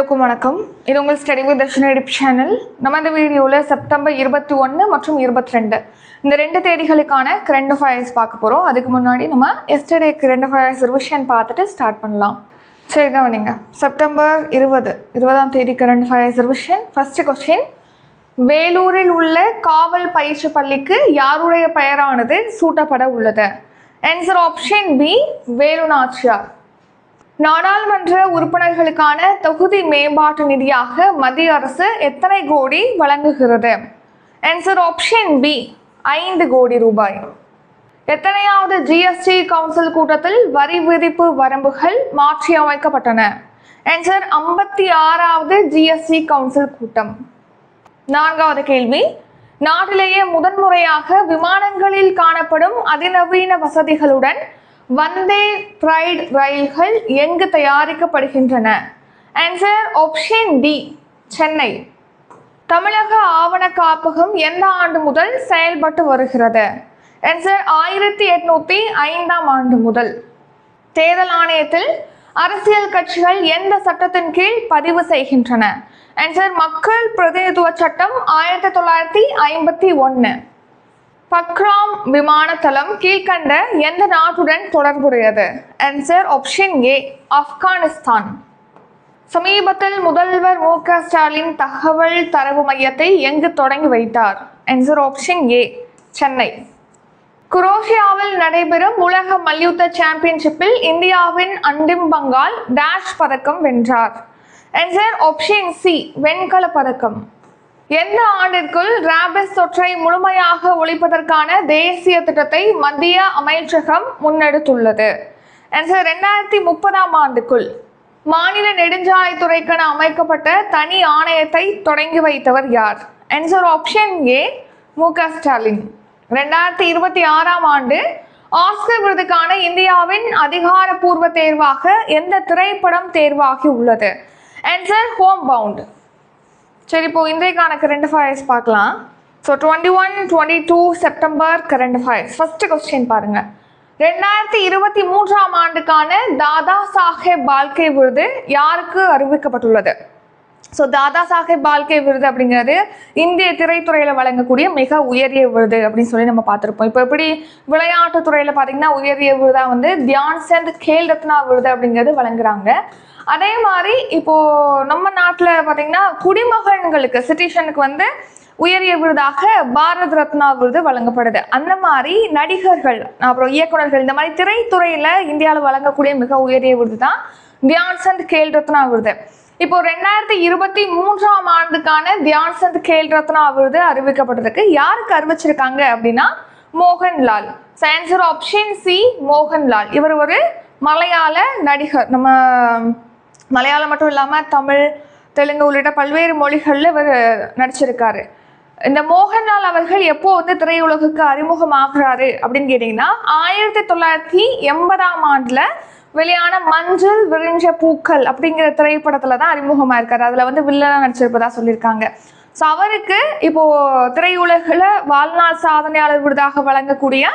எல்லோருக்கும் வணக்கம். இது உங்கள் ஸ்டடி வித் தர்ஷன் சேனல். நம்ம இந்த வீடியோவில் செப்டம்பர் இருபத்தி ஒன்று மற்றும் இருபத்தி ரெண்டு. இந்த ரெண்டு தேதிகளுக்கான கரண்ட் ஃபயர்ஸ் பார்க்க போகிறோம் அதுக்கு முன்னாடி நம்ம எஸ்டர்டே கரண்ட் அஃபயர்ஸ் ரிவிஷன் பார்த்துட்டு ஸ்டார்ட் பண்ணலாம். சரி கவனிங்க. செப்டம்பர் இருபது இருபதாம் தேதி current affairs revision first question வேலூரில் உள்ள காவல் பயிற்சி பள்ளிக்கு யாருடைய பெயரானது சூட்டப்பட உள்ளது? Answer option B Velu Nachiyar நாடாளுமன்ற உறுப்பினர்களுக்கான தொகுதி மேம்பாட்டு நிதியாக மத்திய அரசு எத்தனை கோடி வழங்குகிறது? ஆன்சர் ஆப்ஷன் பி ஐந்து கோடி ரூபாய். எத்தனையாவது ஜிஎஸ்டி கவுன்சில் கூட்டத்தில் வரி விதிப்பு வரம்புகள் மாற்றியமைக்கப்பட்டன ஆன்சர் ஐம்பத்தி ஆறாவது ஜிஎஸ்டி கவுன்சில் கூட்டம். நான்காவது கேள்வி நாட்டிலேயே முதன்முறையாக விமானங்களில் காணப்படும் அதிநவீன வசதிகளுடன் வந்தே ப்ரைட் ரயில்கள் எங்கு தயாரிக்கப்படுகின்றன? Answer option D Chennai. தமிழக ஆவண காப்பகம் எந்த ஆண்டு முதல் செயல்பட்டு வருகிறது? ஆன்சர் ஆயிரத்தி எட்நூத்தி ஐந்தாம் ஆண்டு முதல். தேர்தல் ஆணையத்தில் அரசியல் கட்சிகள் எந்த சட்டத்தின் கீழ் பதிவு செய்கின்றன? ஆன்சர் மக்கள் பிரதிநிதித்துவ சட்டம் ஆயிரத்தி தொள்ளாயிரத்தி ஐம்பத்தி ஒன்று பக்ராம் விமான தளம் கீழ்கண்ட எந்த நாட்டுடன் தொடர்புடையது? Answer option A Afghanistan. சமீபத்தில் முதல்வர் மு க ஸ்டாலின் தகவல் தரவு மையத்தை எங்கு தொடங்கி வைத்தார்? Answer option A Chennai. குரோஷியாவில் நடைபெறும் உலக மல்யுத்த சாம்பியன்ஷிப்பில் இந்தியாவின் அண்டிம் பங்கால் டேஷ் பதக்கம் வென்றார். ஆன்சர் ஆப்ஷன் சி வெண்கல பதக்கம். எந்த ஆண்டிற்குள் ராபிஸ் தொற்றை முழுமையாக ஒழிப்பதற்கான தேசிய திட்டத்தை மத்திய அமைச்சகம் முன்னெடுத்துள்ளது. ரெண்டாயிரத்தி முப்பதாம் ஆண்டுக்குள் மாநில நெடுஞ்சாலைத்துறைக்கென அமைக்கப்பட்ட தனி ஆணையத்தை தொடங்கி வைத்தவர் யார்? ஆன்சர் ஆப்ஷன் ஏ மு க ஸ்டாலின். ரெண்டாயிரத்தி இருபத்தி ஆறாம் ஆண்டு ஆஸ்கர் விருதுக்கான இந்தியாவின் அதிகாரப்பூர்வ தேர்வாக எந்த திரைப்படம் தேர்வாகி உள்ளது? ஆன்சர் ஹோம் பவுண்ட் சரி இப்போ இன்றைக்கான கரண்ட் அஃபேர்ஸ் பார்க்கலாம். So twenty one twenty two September current affairs first question பாருங்க. ரெண்டாயிரத்தி இருபத்தி மூன்றாம் ஆண்டுக்கான தாதா சாஹேப் பால்கே விருது யாருக்கு அறிவிக்கப்பட்டுள்ளது? ஸோ தாதா சாஹேப் பால்கே விருது அப்படிங்கிறது இந்திய திரைத்துறையில் வழங்கக்கூடிய மிக உயரிய விருது அப்படின்னு சொல்லி நம்ம பார்த்துருப்போம். இப்போ எப்படி விளையாட்டுத்துறையில் பார்த்தீங்கன்னா உயரிய விருதாக வந்து தியான் சந்த் கேல் ரத்னா விருது அப்படிங்கிறது வழங்குறாங்க. அதே மாதிரி இப்போ நம்ம நாட்டில் பார்த்தீங்கன்னா குடிமகன்களுக்கு சிட்டிசனுக்கு வந்து உயரிய விருதாக பாரத் ரத்னா விருது வழங்கப்படுது. அந்த மாதிரி நடிகர்கள் அப்புறம் இயக்குனர்கள் இந்த மாதிரி திரைத்துறையில் இந்தியாவில் வழங்கக்கூடிய மிக உயரிய விருது தான் தியான் சந்த் கேல் ரத்னா விருது. இப்போ ரெண்டாயிரத்தி இருபத்தி மூன்றாம் ஆண்டுக்கான தியான் சந்த் கேல் ரத்னா விருது அறிவிக்கப்பட்டிருக்கு யாருக்கு அறிவிச்சிருக்காங்க அப்படின்னா Mohanlal. Answer option C Mohanlal. இவர் ஒரு மலையாள நடிகர். நம்ம மலையாளம் மட்டும் இல்லாமல் தமிழ் தெலுங்கு உள்ளிட்ட பல்வேறு மொழிகளில் இவர் நடிச்சிருக்காரு. இந்த மோகன்லால் அவர்கள் எப்போ வந்து திரையுலகுக்கு அறிமுகமாகிறாரு அப்படின்னு கேட்டிங்கன்னா ஆயிரத்தி தொள்ளாயிரத்தி எண்பதாம் ஆண்டில் வெளியான மஞ்சள் விரிஞ்ச பூக்கள் அப்படிங்கிற திரைப்படத்துல தான் அறிமுகமா இருக்காரு. அதுல வந்து வில்லனா நடிச்சிருப்பதா சொல்லியிருக்காங்க. ஸோ அவருக்கு இப்போ திரையுலகில் வாழ்நாள் சாதனையாளர் விருதாக வழங்கக்கூடிய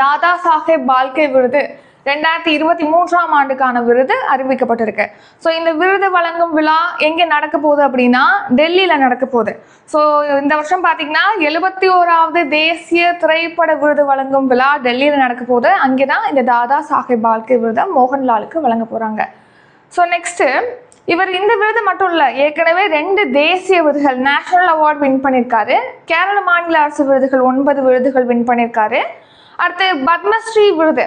தாதா சாஹேப் பால்கே விருது ரெண்டாயிரத்தி இருபத்தி மூன்றாம் ஆண்டுக்கான விருது அறிவிக்கப்பட்டிருக்கு. ஸோ இந்த விருது வழங்கும் விழா எங்கே நடக்க போகுது அப்படின்னா டெல்லியில் நடக்க போகுது. ஸோ இந்த வருஷம் பார்த்தீங்கன்னா எழுபத்தி ஓராவது தேசிய திரைப்பட விருது வழங்கும் விழா டெல்லியில் நடக்க போகுது. அங்கே தான் இந்த தாதா சாஹேப் பால்கே விருதை மோகன்லாலுக்கு வழங்க போகிறாங்க ஸோ நெக்ஸ்ட்டு இவர் இந்த விருது மட்டும் இல்லை ஏற்கனவே ரெண்டு தேசிய விருதுகள் நேஷனல் அவார்ட் வின் பண்ணியிருக்காரு. கேரள மாநில அரசு விருதுகள் ஒன்பது விருதுகள் வின் பண்ணியிருக்காரு. அடுத்து பத்மஸ்ரீ விருது.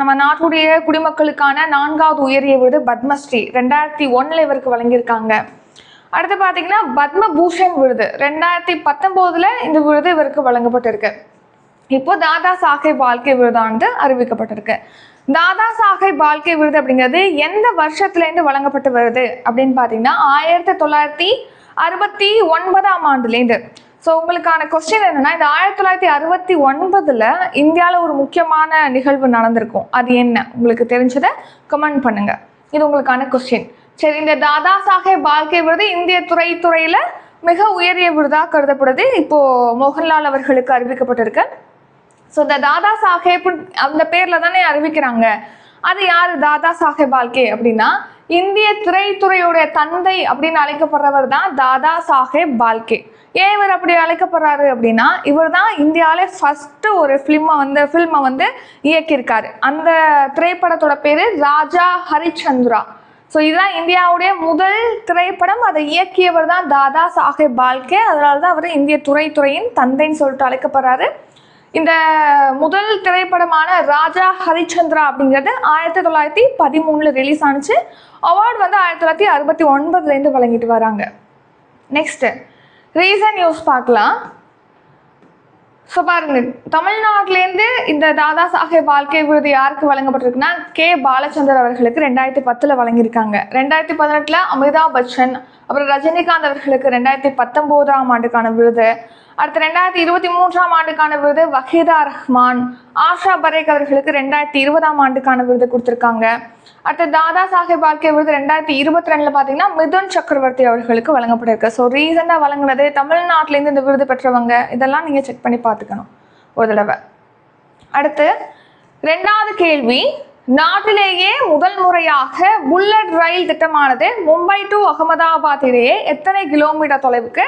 நம்ம நாட்டுடைய குடிமக்களுக்கான நான்காவது உயரிய விருது பத்மஸ்ரீ. ரெண்டாயிரத்தி ஒன்றில் இவருக்கு வழங்கியிருக்காங்க. அடுத்து பார்த்தீங்கன்னா பத்மபூஷன் விருது. ரெண்டாயிரத்தி பத்தொம்போதில் இந்த விருது இவருக்கு வழங்கப்பட்டிருக்கு. இப்போ தாதா சாஹேப் பால்கே விருதானது அறிவிக்கப்பட்டிருக்கு. தாதா சாஹேப் பால்கே விருது அப்படிங்கிறது எந்த வருஷத்துலேருந்து வழங்கப்பட்டு வருது அப்படின்னு பார்த்தீங்கன்னா ஆயிரத்தி தொள்ளாயிரத்தி அறுபத்தி ஒன்பதாம் ஆண்டுலேருந்து ஸோ உங்களுக்கான கொஸ்டின் என்னன்னா இந்த ஆயிரத்தி தொள்ளாயிரத்தி அறுபத்தி ஒன்பதுல இந்தியாவில் ஒரு முக்கியமான நிகழ்வு நடந்திருக்கும். அது என்ன? உங்களுக்கு தெரிஞ்சதை கமெண்ட் பண்ணுங்க. இது உங்களுக்கான கொஸ்டின் சரி இந்த தாதா சாஹேப் பால்கே விருது இந்திய துறைத்துறையில மிக உயரிய விருதாக கருதப்படுது. இப்போ மோகன்லால் அவர்களுக்கு அறிவிக்கப்பட்டிருக்கு. ஸோ இந்த தாதா சாஹேப் அந்த பேர்ல தானே அறிவிக்கிறாங்க. அது யார்? தாதா சாஹேப் பால்கே அப்படின்னா இந்திய திரைத்துறையுடைய தந்தை அப்படின்னு அழைக்கப்படுறவர் தான் தாதா சாஹேப் பால்கே ஏன் இவர் அப்படி அழைக்கப்படுறாரு அப்படின்னா இவர் தான் இந்தியாவிலே ஃபஸ்ட்டு ஒரு ஃபிலிமை வந்து ஃபில்மை வந்து இயக்கியிருக்காரு. அந்த திரைப்படத்தோட பேர் ராஜா ஹரிச்சந்திரா. ஸோ இதுதான் இந்தியாவுடைய முதல் திரைப்படம். அதை இயக்கியவர் தான் தாதா சாஹேப் பால்கே. அதனால தான் அவர் இந்திய துறைத்துறையின் தந்தைன்னு சொல்லிட்டு அழைக்கப்படுறாரு. இந்த முதல் திரைப்படமான ராஜா ஹரிச்சந்திரா அப்படிங்கிறது ஆயிரத்தி தொள்ளாயிரத்தி பதிமூணில் ரிலீஸ் ஆனிச்சு. அவார்டு வந்து ஆயிரத்தி தொள்ளாயிரத்தி அறுபத்தி ஒன்பதுலேருந்து வழங்கிட்டு வராங்க. நெக்ஸ்ட்டு ரீசன் நியூஸ் பார்க்கலாம். ஸோ பாருங்க தமிழ்நாட்டிலேருந்து இந்த தாதா சாஹேப் வாழ்க்கை விருது யாருக்கு வழங்கப்பட்டிருக்குன்னா கே. பாலச்சந்தர் அவர்களுக்கு ரெண்டாயிரத்தி பத்தில் வழங்கியிருக்காங்க. ரெண்டாயிரத்தி பதினெட்டில் அமிதாப் பச்சன் அப்புறம் ரஜினிகாந்த் அவர்களுக்கு ரெண்டாயிரத்தி பத்தொம்போதாம் ஆண்டுக்கான விருது. அடுத்து ரெண்டாயிரத்தி இருபத்தி மூன்றாம் ஆண்டுக்கான விருது வஹீதா ரஹ்மான் ஆஷா பரேக் அவர்களுக்கு ரெண்டாயிரத்தி இருபதாம் ஆண்டுக்கான விருது கொடுத்துருக்காங்க. அடுத்து தாதா சாஹேப் பால்கே விருது ரெண்டாயிரத்தி இருபத்தி ரெண்டுல பார்த்தீங்கன்னா மிதுன் சக்கரவர்த்தி அவர்களுக்கு வழங்கப்பட்டிருக்கு ஸோ ரீசெண்டாக வழங்கினது தமிழ்நாட்டிலேருந்து இந்த விருது பெற்றவங்க. இதெல்லாம் நீங்கள் செக் பண்ணி பார்த்துக்கணும். ஒரு தடவை. அடுத்து ரெண்டாவது கேள்வி. நாட்டிலேயே முதல் முறையாக புல்லட் ரயில் திட்டமானது மும்பை டு அகமதாபாத் இடையே எத்தனை கிலோமீட்டர் தொலைவுக்கு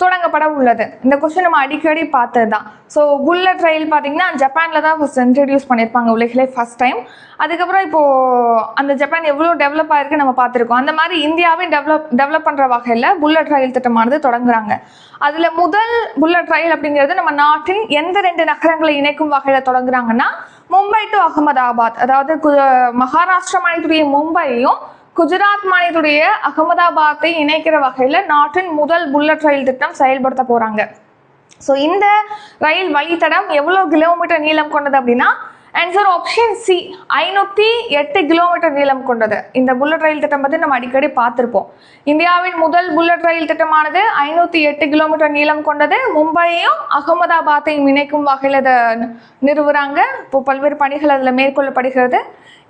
தொடங்கப்பட உள்ளது. இந்த கொஸ்டின் நம்ம அடிக்கடி பார்த்தது தான் ஸோ புல்லட் ரயில் பார்த்தீங்கன்னா ஜப்பானில் தான் ஃபஸ்ட் இன்ட்ரடியூஸ் பண்ணியிருப்பாங்க உலகிலே ஃபஸ்ட் டைம் அதுக்கப்புறம் இப்போது அந்த ஜப்பான் எவ்வளோ டெவலப் ஆகிருக்கு நம்ம பார்த்துருக்கோம். அந்த மாதிரி இந்தியாவே டெவலப் டெவலப் பண்ணுற வகையில் புல்லட் ரயில் திட்டமானது தொடங்குறாங்க. அதில் முதல் புல்லட் ரயில் அப்படிங்கிறது நம்ம நாட்டின் எந்த ரெண்டு நகரங்களை இணைக்கும் வகையில் தொடங்குறாங்கன்னா மும்பை டு அகமதாபாத். அதாவது கு- மகாராஷ்டிரா மாநிலத்துடைய மும்பையும் குஜராத் மாநிலத்துடைய அகமதாபாத்தை இணைக்கிற வகையில் நாட்டின் முதல் புல்லட் ரயில் திட்டம் செயல்படுத்த போகிறாங்க ஸோ இந்த ரயில் வழித்தடம் எவ்வளோ கிலோமீட்டர் நீளம் கொண்டது அப்படின்னா ஆன்சர் ஆப்ஷன் சி ஐநூற்றி எட்டு கிலோமீட்டர் நீளம் கொண்டது. இந்த புல்லட் ரயில் திட்டம் பற்றி நம்ம அடிக்கடி பார்த்துருப்போம். இந்தியாவின் முதல் புல்லட் ரயில் திட்டமானது ஐநூற்றி எட்டு கிலோமீட்டர் நீளம் கொண்டது. மும்பையையும் அகமதாபாத்தையும் இணைக்கும் வகையில் அதை நிறுவுறாங்க. இப்போ பல்வேறு பணிகள் அதில் மேற்கொள்ளப்படுகிறது.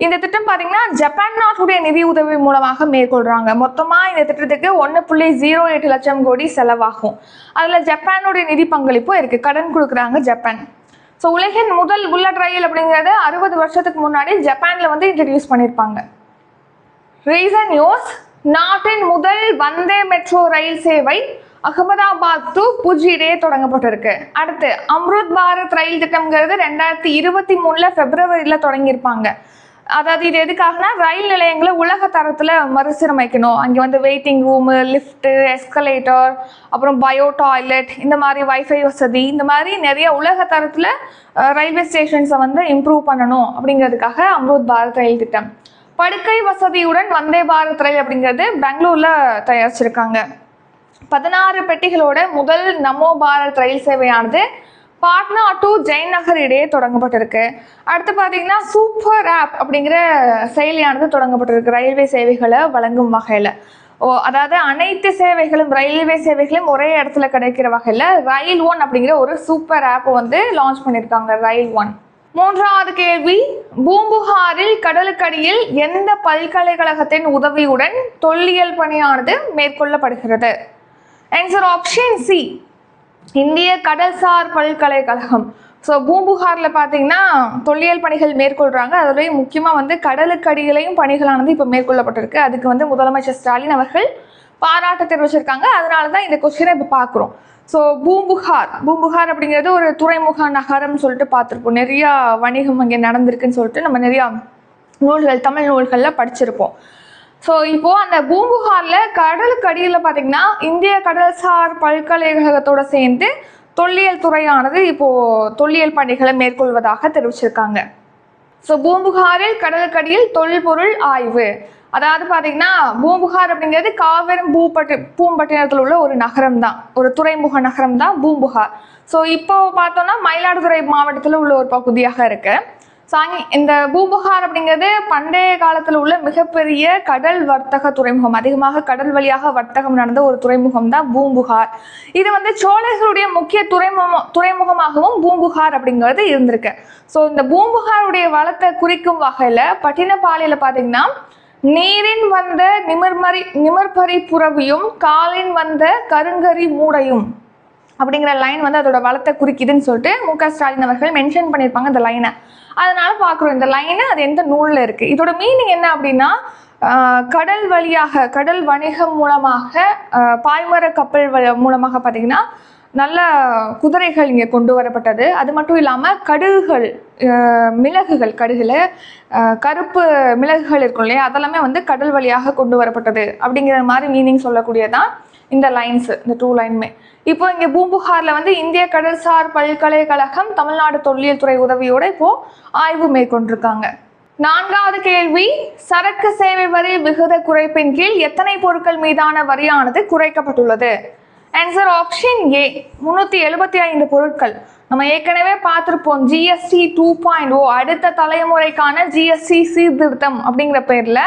இந்த திட்டம் பார்த்தீங்கன்னா ஜப்பான் நாட்டுடைய நிதி உதவி மூலமாக மேற்கொள்கிறாங்க மொத்தமாக இந்த திட்டத்துக்கு ஒன்று புள்ளி ஜீரோ எட்டு லட்சம் கோடி செலவாகும். அதில் ஜப்பானுடைய நிதி பங்களிப்பும் இருக்குது கடன் கொடுக்குறாங்க ஜப்பான் ஸோ உலகின் முதல் புல்லட் ரயில் அப்படிங்கிறது அறுபது வருஷத்துக்கு முன்னாடி ஜப்பானில் வந்து இன்ட்ரடியூஸ் பண்ணியிருப்பாங்க ரீசன் நியூஸ் நாட்டின் முதல் வந்தே மெட்ரோ ரயில் சேவை அகமதாபாத் டு புஜ் தொடங்கப்பட்டிருக்கு. அடுத்து அம்ருத் பாரத் ரயில் திட்டம்ங்கிறது ரெண்டாயிரத்தி இருபத்தி மூணில் பிப்ரவரியில் தொடங்கியிருப்பாங்க. அதாவது இது எதுக்காகனா ரயில் நிலையங்களை உலக தரத்தில் மறுசீரமைக்கணும். அங்கே வந்து வெயிட்டிங் ரூமு லிஃப்ட்டு எஸ்கலேட்டர் அப்புறம் பயோ டாய்லெட் இந்த மாதிரி வைஃபை வசதி இந்த மாதிரி நிறைய உலக தரத்தில் ரயில்வே ஸ்டேஷன்ஸை வந்து இம்ப்ரூவ் பண்ணணும் அப்படிங்கிறதுக்காக அம்ருத் பாரத் ரயில் திட்டம். படுக்கை வசதியுடன் வந்தே பாரத் ரயில் அப்படிங்கிறது பெங்களூர்ல தயாரிச்சிருக்காங்க. பதினாறு பெட்டிகளோட முதல் நமோ பாரத் ரயில் சேவையானது பாட்னா டு ஜெயநகர் இடையே தொடங்கப்பட்டிருக்கு. அடுத்து பார்த்தீங்கன்னா சூப்பர் ஆப் அப்படிங்கிற செயலியானது தொடங்கப்பட்டிருக்கு. ரயில்வே சேவைகளை வழங்கும் வகையில். ஓ அதாவது அனைத்து சேவைகளும் ரயில்வே சேவைகளும் ஒரே இடத்துல கிடைக்கிற வகையில் ரயில் ஒன் அப்படிங்கிற ஒரு சூப்பர் ஆப் வந்து லான்ச் பண்ணியிருக்காங்க ரயில் ஒன் மூன்றாவது கேள்வி பூம்புகாரில் கடலுக்கடியில் எந்த பல்கலைக்கழகத்தின் உதவியுடன் தொல்லியல் பணியானது மேற்கொள்ளப்படுகிறது? ஆன்சர் ஆப்ஷன் சி இந்திய கடல்சார் பல்கலைக்கழகம். ஸோ பூம்புகாரில் பார்த்தீங்கன்னா தொல்லியல் பணிகள் மேற்கொள்கிறாங்க அதுலேயும் முக்கியமாக வந்து கடலுக்கடியிலையும் பணிகளானது இப்போ மேற்கொள்ளப்பட்டிருக்கு. அதுக்கு வந்து முதலமைச்சர் ஸ்டாலின் அவர்கள் பாராட்டு தெரிவிச்சிருக்காங்க. அதனால தான் இந்த கொஸ்டினை இப்போ பார்க்குறோம் ஸோ பூம்புகார். பூம்புகார் அப்படிங்கிறது ஒரு துறைமுக நகரம்னு சொல்லிட்டு பார்த்துருப்போம் நிறையா வணிகம் அங்கே நடந்திருக்குன்னு சொல்லிட்டு நம்ம நிறையா நூல்கள் தமிழ் நூல்களில் படிச்சிருப்போம். ஸோ இப்போ அந்த பூம்புகாரில் கடலுக்கு அடியில் பார்த்தீங்கன்னா இந்திய கடல்சார் பல்கலைக்கழகத்தோட சேர்ந்து தொல்லியல் துறையானது இப்போ தொல்லியல் பணிகளை மேற்கொள்வதாக தெரிவிச்சிருக்காங்க. ஸோ பூம்புகாரில் கடலுக்கடியில் தொல்பொருள் ஆய்வு. அதாவது பார்த்தீங்கன்னா பூம்புகார் அப்படிங்கிறது காவிரம் பூப்பட்டு பூம்பட்டினத்தில் உள்ள ஒரு நகரம் தான் ஒரு துறைமுக நகரம் தான் பூம்புகார் ஸோ இப்போ பார்த்தோம்னா மயிலாடுதுறை மாவட்டத்தில் உள்ள ஒரு பகுதியாக இருக்குது சாங்கி இந்த பூம்புகார் அப்படிங்கிறது பண்டைய காலத்தில் உள்ள மிகப்பெரிய கடல் வர்த்தக துறைமுகம். அதிகமாக கடல் வழியாக வர்த்தகம் நடந்த ஒரு துறைமுகம் தான் பூம்புகார். இது வந்து சோழர்களுடைய முக்கிய துறைமுகம் துறைமுகமாகவும் பூம்புகார் அப்படிங்கிறது இருந்திருக்கு. ஸோ இந்த பூம்புகாருடைய வளத்தை குறிக்கும் வகையில் பட்டினப்பாளையில் பார்த்தீங்கன்னா நீரின் வந்த நிமிர்மறி நிமிர்பரி புறவியும் காலின் வந்த கருங்கரி மூடையும் அப்படிங்கிற லைன் வந்து அதோட வளத்தை குறிக்குதுன்னு சொல்லிட்டு மு க ஸ்டாலின் அவர்கள் மென்ஷன் பண்ணியிருப்பாங்க இந்த லைனை அதனால பார்க்குறோம் இந்த லைனு அது எந்த நூலில் இருக்குது இதோட மீனிங் என்ன அப்படின்னா கடல் வழியாக கடல் வணிகம் மூலமாக பாய்மர கப்பல் வ- மூலமாக பார்த்தீங்கன்னா நல்ல குதிரைகள் இங்கே கொண்டு வரப்பட்டது. அது மட்டும் இல்லாமல் கடுகுகள் மிளகுகள் கடுகில் கருப்பு மிளகுகள் இருக்கும் இல்லையா? அதெல்லாமே வந்து கடல் வழியாக கொண்டு வரப்பட்டது அப்படிங்கிற மாதிரி மீனிங் சொல்லக்கூடியதான் இந்த லைன்ஸ் இந்த டூ லைனுமே இப்போ இங்கே பூம்புகாரில் வந்து இந்திய கடல்சார் பல்கலைக்கழகம் தமிழ்நாடு தொல்லியல் துறை உதவியோட இப்போ ஆய்வு மேற்கொண்டிருக்காங்க. நான்காவது கேள்வி சரக்கு சேவை வரி விகித குறைப்பின் கீழ் எத்தனை பொருட்கள் மீதான வரியானது குறைக்கப்பட்டுள்ளது? ஆன்சர் ஆப்ஷன் ஏ முந்நூற்றி எழுபத்தி ஐந்து பொருட்கள். நம்ம ஏற்கனவே பார்த்துருப்போம் GST two point O oh, அடுத்த தலைமுறைக்கான ஜிஎஸ்டி சீர்திருத்தம் அப்படிங்கிற பேரில்.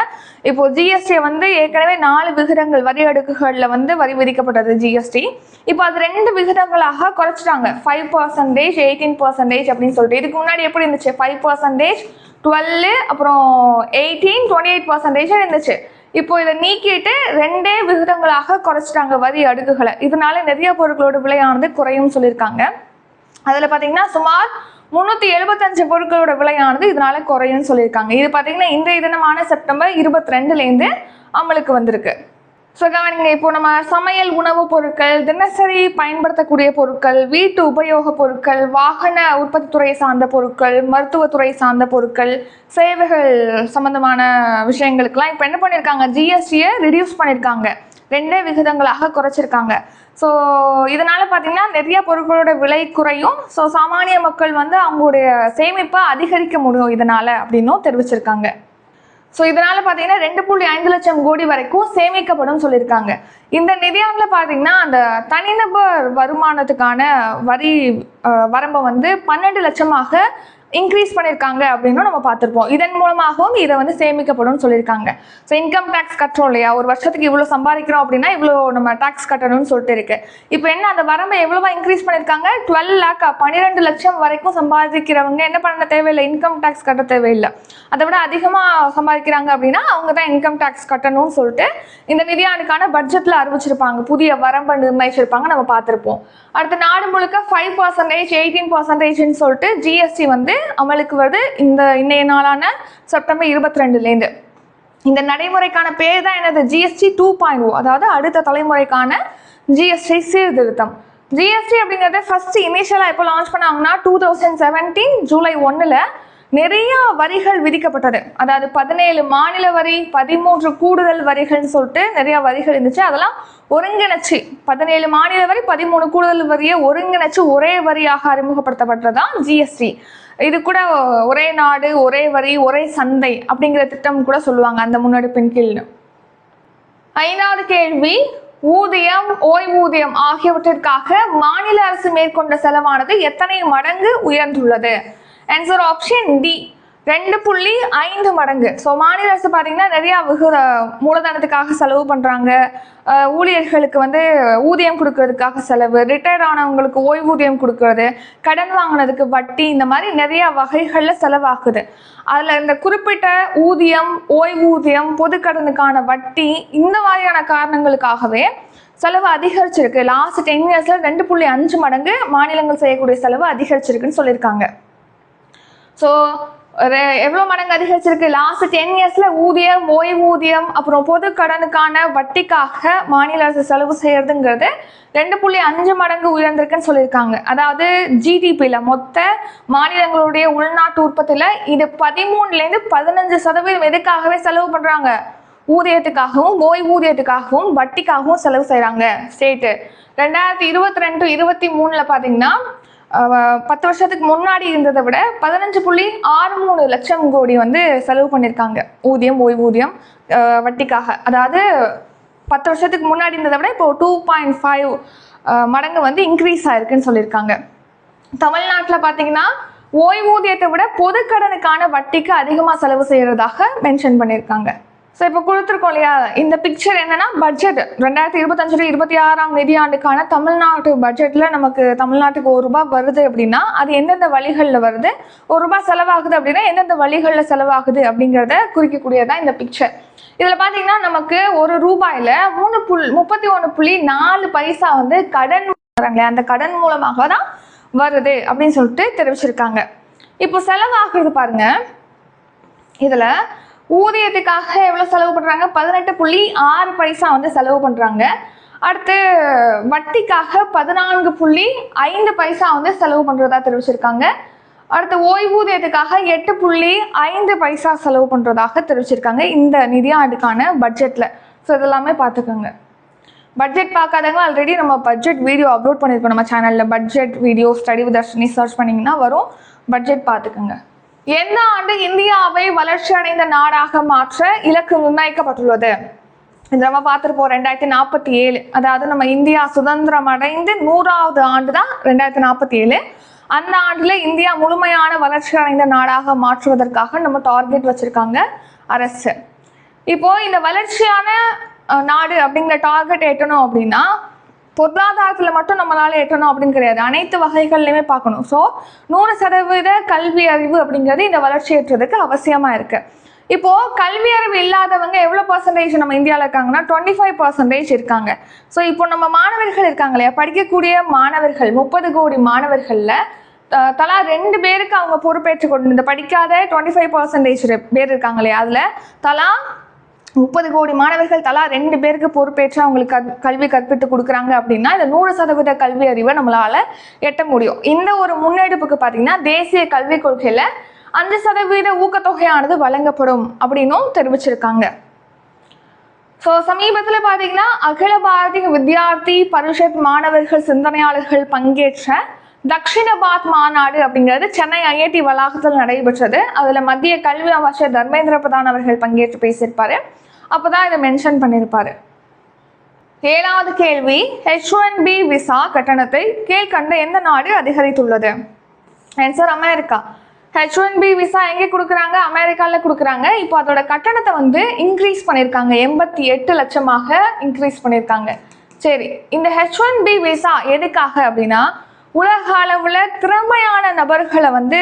இப்போ ஜிஎஸ்டியை வந்து ஏற்கனவே நாலு விகிதங்கள் வரி அடுக்குகளில் வந்து வரி விதிக்கப்பட்டது ஜிஎஸ்டி இப்போ அது ரெண்டு விகிதங்களாக குறைச்சிட்டாங்க. ஃபைவ் பர்சன்டேஜ் எயிட்டீன் பர்சன்டேஜ் அப்படின்னு சொல்லிட்டு. இதுக்கு முன்னாடி எப்படி இருந்துச்சு? ஃபைவ் பர்சன்டேஜ் டுவெல்லு அப்புறம் எயிட்டீன் டுவெண்ட்டி எயிட் பர்சன்டேஜ் இருந்துச்சு. இப்போ இதை நீக்கிட்டு ரெண்டே விகிதங்களாக குறைச்சிட்டாங்க வரி அடுக்குகளை. இதனால நிறைய பொருட்களோட விலையானது குறையும் சொல்லியிருக்காங்க. அதில் பார்த்தீங்கன்னா சுமார் முந்நூற்றி எழுபத்தஞ்சு பொருட்களோட விலையானது இதனால குறையும்னு சொல்லியிருக்காங்க. இது பார்த்தீங்கன்னா இன்றைய தினமான செப்டம்பர் இருபத்தி ரெண்டுலேருந்து அமலுக்கு வந்திருக்கு. ஸோ கவனிங்க இப்போ நம்ம சமையல் உணவுப் பொருட்கள் தினசரி பயன்படுத்தக்கூடிய பொருட்கள் வீட்டு உபயோகப் பொருட்கள் வாகன உற்பத்தி துறை சார்ந்த பொருட்கள் மருத்துவத்துறை சார்ந்த பொருட்கள் சேவைகள் சம்பந்தமான விஷயங்களுக்கெல்லாம் இப்போ என்ன பண்ணியிருக்காங்க ஜிஎஸ்டியை ரிடியூஸ் பண்ணியிருக்காங்க ரெண்டே விகிதங்களாக குறைச்சிருக்காங்க. ஸோ இதனால் பார்த்தீங்கன்னா நிறைய பொருட்களோட விலை குறையும். ஸோ சாமானிய மக்கள் வந்து அவங்களுடைய சேமிப்பை அதிகரிக்க முடியும் இதனால் அப்படின்னும் தெரிவிச்சிருக்காங்க. ஸோ இதனால் பார்த்தீங்கன்னா ரெண்டு புள்ளி ஐந்து லட்சம் கோடி வரைக்கும் சேமிக்கப்படும் சொல்லியிருக்காங்க. இந்த நிதியாண்டில் பார்த்தீங்கன்னா அந்த தனிநபர் வருமானத்துக்கான வரி வரம்பை வந்து பன்னெண்டு லட்சமாக இன்க்ரீஸ் பண்ணியிருக்காங்க அப்படின்னும் நம்ம பார்த்துருப்போம். இதன் மூலமாகவும் இதை வந்து சேமிக்கப்படும் சொல்லியிருக்காங்க. ஸோ இன்கம் டேக்ஸ் கட்டுறோம் இல்லையா? ஒரு வருஷத்துக்கு இவ்வளோ சம்பாதிக்கிறோம் அப்படின்னா இவ்வளோ நம்ம டேக்ஸ் கட்டணும்னு சொல்லிட்டு இருக்கு. இப்போ என்ன அந்த வரம்பை எவ்வளவா இன்க்ரீஸ் பண்ணியிருக்காங்க டுவெல் லேக் பன்னிரெண்டு லட்சம் வரைக்கும் சம்பாதிக்கிறவங்க என்ன பண்ண தேவையில்லை? இன்கம் டேக்ஸ் கட்ட தேவையில்லை. அதை விட அதிகமாக சம்பாதிக்கிறாங்க அப்படின்னா அவங்க தான் இன்கம் டேக்ஸ் கட்டணும்னு சொல்லிட்டு இந்த நிதியாண்டுக்கான பட்ஜெட்டில் அறிவிச்சிருப்பாங்க. புதிய வரம்பை நிர்ணயிச்சிருப்பாங்க நம்ம பார்த்துருப்போம். அடுத்த நாடு முழுக்க ஃபைவ் பர்சன்டேஜ் எயிட்டீன் பர்சன்டேஜ்னு சொல்லிட்டு ஜிஎஸ்டி வந்து அமலுக்கு வருது. இந்த இன்னைய நாளான செப்டம்பர் இருபத்தி ரெண்டுலேருந்து இந்த நடைமுறைக்கான பேர் தான் என்னது? ஜிஎஸ்டி டூ பாயிண்ட் ஓ அதாவது அடுத்த தலைமுறைக்கான ஜிஎஸ்டி சீர்திருத்தம் ஜிஎஸ்டி அப்படிங்கிறது ஃபஸ்ட்டு இனிஷியலாக எப்போ லான்ச் பண்ணாங்கன்னா டூ தௌசண்ட் செவன்டீன் ஜூலை ஒன்றில் நிறைய வரிகள் விதிக்கப்பட்டது. அதாவது பதினேழு மாநில வரி பதிமூன்று கூடுதல் வரிகள்னு சொல்லிட்டு நிறைய வரிகள் இருந்துச்சு. அதெல்லாம் ஒருங்கிணைச்சு. பதினேழு மாநில வரி பதிமூணு கூடுதல் வரியை ஒருங்கிணைச்சு ஒரே வரியாக அறிமுகப்படுத்தப்பட்டதுதான் ஜிஎஸ்டி இது கூட ஒரே நாடு ஒரே வரி ஒரே சந்தை அப்படிங்கிற திட்டம் கூட சொல்லுவாங்க அந்த முன்னெடுப்பின் கீழ் ஐந்தாவது கேள்வி ஊதியம் ஓய்வூதியம் ஆகியவற்றிற்காக மாநில அரசு மேற்கொண்ட செலவானது எத்தனை மடங்கு உயர்ந்துள்ளது? ஆன்சர் ஆப்ஷன் டி ரெண்டு புள்ளி ஐந்து மடங்கு. ஸோ மாநில அரசு பார்த்தீங்கன்னா நிறையா விகித மூலதனத்துக்காக செலவு பண்ணுறாங்க ஊழியர்களுக்கு வந்து ஊதியம் கொடுக்கறதுக்காக செலவு ரிட்டையர்ட் ஆனவங்களுக்கு ஓய்வூதியம் கொடுக்கறது கடன் வாங்கினதுக்கு வட்டி இந்த மாதிரி நிறையா வகைகளில் செலவாகுது. அதில் இந்த குறிப்பிட்ட ஊதியம் ஓய்வூதியம் பொதுக்கடனுக்கான வட்டி இந்த மாதிரியான காரணங்களுக்காகவே செலவு அதிகரிச்சிருக்கு. லாஸ்ட் டென் இயர்ஸில் ரெண்டு புள்ளி அஞ்சு மடங்கு மாநிலங்கள் செய்யக்கூடிய செலவு அதிகரிச்சிருக்குன்னு சொல்லியிருக்காங்க. ஸோ எவ்வளோ மடங்கு அதிகரிச்சிருக்கு? லாஸ்ட் டென் இயர்ஸில் ஊதியம் ஓய்வூதியம் அப்புறம் பொது கடனுக்கான வட்டிக்காக மாநில அரசு செலவு செய்யறதுங்கிறது ரெண்டு புள்ளி அஞ்சு மடங்கு உயர்ந்திருக்குன்னு சொல்லியிருக்காங்க. அதாவது ஜிடிபியில் மொத்த மாநிலங்களுடைய உள்நாட்டு உற்பத்தியில் இது பதிமூணுலேருந்து பதினஞ்சு சதவீதம் எதுக்காகவே செலவு பண்ணுறாங்க ஊதியத்துக்காகவும் ஓய்வூதியத்துக்காகவும் வட்டிக்காகவும் செலவு செய்கிறாங்க ஸ்டேட்டு ரெண்டாயிரத்தி இருபத்தி ரெண்டு இருபத்தி மூணில் பார்த்தீங்கன்னா பத்து வருஷத்துக்கு முன்னாடி இருந்ததை விட பதினஞ்சு புள்ளி ஆறு மூணு லட்சம் கோடி வந்து செலவு பண்ணியிருக்காங்க ஊதியம் ஓய்வூதியம் வட்டிக்காக. அதாவது பத்து வருஷத்துக்கு முன்னாடி இருந்ததை விட இப்போ டூ பாயிண்ட் ஃபைவ் மடங்கு வந்து இன்க்ரீஸ் ஆயிருக்குன்னு சொல்லியிருக்காங்க. தமிழ்நாட்டில் பார்த்தீங்கன்னா ஓய்வூதியத்தை விட பொதுக்கடனுக்கான வட்டிக்கு அதிகமாக செலவு செய்கிறதாக மென்ஷன் பண்ணியிருக்காங்க. ஸோ இப்போ கொடுத்துருக்கோம் இல்லையா? இந்த பிக்சர் என்னன்னா பட்ஜெட் ரெண்டாயிரத்தி இருபத்தஞ்சு இருபத்தி ஆறாம் நிதியாண்டுக்கான தமிழ்நாட்டு பட்ஜெட்டில் நமக்கு தமிழ்நாட்டுக்கு ஒரு ரூபாய் வருது அப்படின்னா அது எந்தெந்த வழிகளில் வருது? ஒரு ரூபாய் செலவாகுது அப்படின்னா எந்தெந்த வழிகளில் செலவாகுது அப்படிங்கிறத குறிக்கக்கூடியதான் இந்த பிக்சர் இதில் பார்த்தீங்கன்னா நமக்கு ஒரு ரூபாயில் மூணு புல் முப்பத்தி ஒன்று புள்ளி நாலு பைசா வந்து கடன் வராங்களே அந்த கடன் மூலமாக தான் வருது அப்படின்னு சொல்லிட்டு தெரிவிச்சிருக்காங்க. இப்போ செலவாகிறது பாருங்க. இதில் ஊதியத்துக்காக எவ்வளோ செலவு பண்ணுறாங்க பதினெட்டு புள்ளி ஆறு பைசா வந்து செலவு பண்ணுறாங்க அடுத்து வட்டிக்காக பதினான்கு புள்ளி ஐந்து பைசா வந்து செலவு பண்ணுறதா தெரிவிச்சிருக்காங்க. அடுத்து ஓய்வூதியத்துக்காக எட்டு புள்ளி ஐந்து பைசா செலவு பண்ணுறதாக தெரிவிச்சிருக்காங்க இந்த நிதியாண்டுக்கான பட்ஜெட்டில் ஸோ இதெல்லாமே பார்த்துக்கோங்க. பட்ஜெட் பார்க்காதவங்க ஆல்ரெடி நம்ம பட்ஜெட் வீடியோ அப்லோட் பண்ணியிருக்கோம் நம்ம சேனலில் budget video study Darshini search பண்ணிங்கன்னா வரும். பட்ஜெட் பார்த்துக்கோங்க. எந்த ஆண்டு இந்தியாவை வளர்ச்சி அடைந்த நாடாக மாற்ற இலக்கு நிர்ணயிக்கப்பட்டுள்ளது? இந்த நம்ம பார்த்துருப்போம் ரெண்டாயிரத்தி நாற்பத்தி ஏழு. அதாவது நம்ம இந்தியா சுதந்திரம் அடைந்து நூறாவது ஆண்டு தான் ரெண்டாயிரத்தி நாற்பத்தி ஏழு. அந்த ஆண்டுல இந்தியா முழுமையான வளர்ச்சி அடைந்த நாடாக மாற்றுவதற்காக நம்ம டார்கெட் வச்சிருக்காங்க அரசு. இப்போ இந்த வளர்ச்சியான நாடு அப்படிங்கிற டார்கெட் எட்டணும் அப்படின்னா பொருளாதாரத்தில் மட்டும் நம்மளால் எட்டணும் அப்படின்னு கிடையாது. அனைத்து வகைகள்லையுமே பார்க்கணும். ஸோ நூறு சதவீத கல்வி அறிவு அப்படிங்கிறது இந்த வளர்ச்சி ஏற்றதுக்கு அவசியமாக இருக்குது இப்போ கல்வி அறிவு இல்லாதவங்க எவ்வளோ பர்சன்டேஜ் நம்ம இந்தியாவில் இருக்காங்கன்னா டுவெண்ட்டி ஃபைவ் பர்சன்டேஜ் இருக்காங்க. ஸோ இப்போ நம்ம மாணவர்கள் இருக்காங்க இல்லையா? படிக்கக்கூடிய மாணவர்கள் முப்பது கோடி மாணவர்களில் தலா ரெண்டு பேருக்கு அவங்க பொறுப்பேற்று கொண்டு இந்த படிக்காத டுவெண்ட்டி ஃபைவ் பர்சன்டேஜ் பேர் இருக்காங்க இல்லையா? அதில் தலா முப்பது கோடி மாணவர்கள் தலா ரெண்டு பேருக்கு பொறுப்பேற்று அவங்களுக்கு கல்- கல்வி கற்பித்து கொடுக்குறாங்க அப்படின்னா இந்த நூறு சதவீத கல்வி அறிவை நம்மளால எட்ட முடியும். இந்த ஒரு முன்னெடுப்புக்கு பார்த்தீங்கன்னா தேசிய கல்விக் கொள்கையில அஞ்சு சதவீத ஊக்கத்தொகையானது வழங்கப்படும் அப்படின்னும் தெரிவிச்சிருக்காங்க. ஸோ சமீபத்தில் பார்த்தீங்கன்னா அகில பாரதிய வித்யார்த்தி பரிஷத் மாணவர்கள் சிந்தனையாளர்கள் பங்கேற்ற தக்ஷிணபாத் மாநாடு அப்படிங்கிறது சென்னை ஐஐடி வளாகத்தில் நடைபெற்றது. அதில் மத்திய கல்வி அமைச்சர் தர்மேந்திர பிரதான் அவர்கள் பங்கேற்று பேசியிருப்பாரு. அப்போதான் இதை மென்ஷன் பண்ணியிருப்பாரு. ஏழாவது கேள்வி ஹெச் ஒன் பி விசா கட்டணத்தை கீழ்கண்ட எந்த நாடு அதிகரித்துள்ளது? Answer America. H one B visa எங்கே கொடுக்குறாங்க? அமெரிக்காவில் கொடுக்குறாங்க. இப்போ அதோட கட்டணத்தை வந்து இன்க்ரீஸ் பண்ணியிருக்காங்க. எண்பத்தி எட்டு லட்சமாக இன்க்ரீஸ் பண்ணியிருக்காங்க. சரி இந்த ஹெச் ஒன் பி விசா எதுக்காக அப்படின்னா உலக அளவில் திறமையான நபர்களை வந்து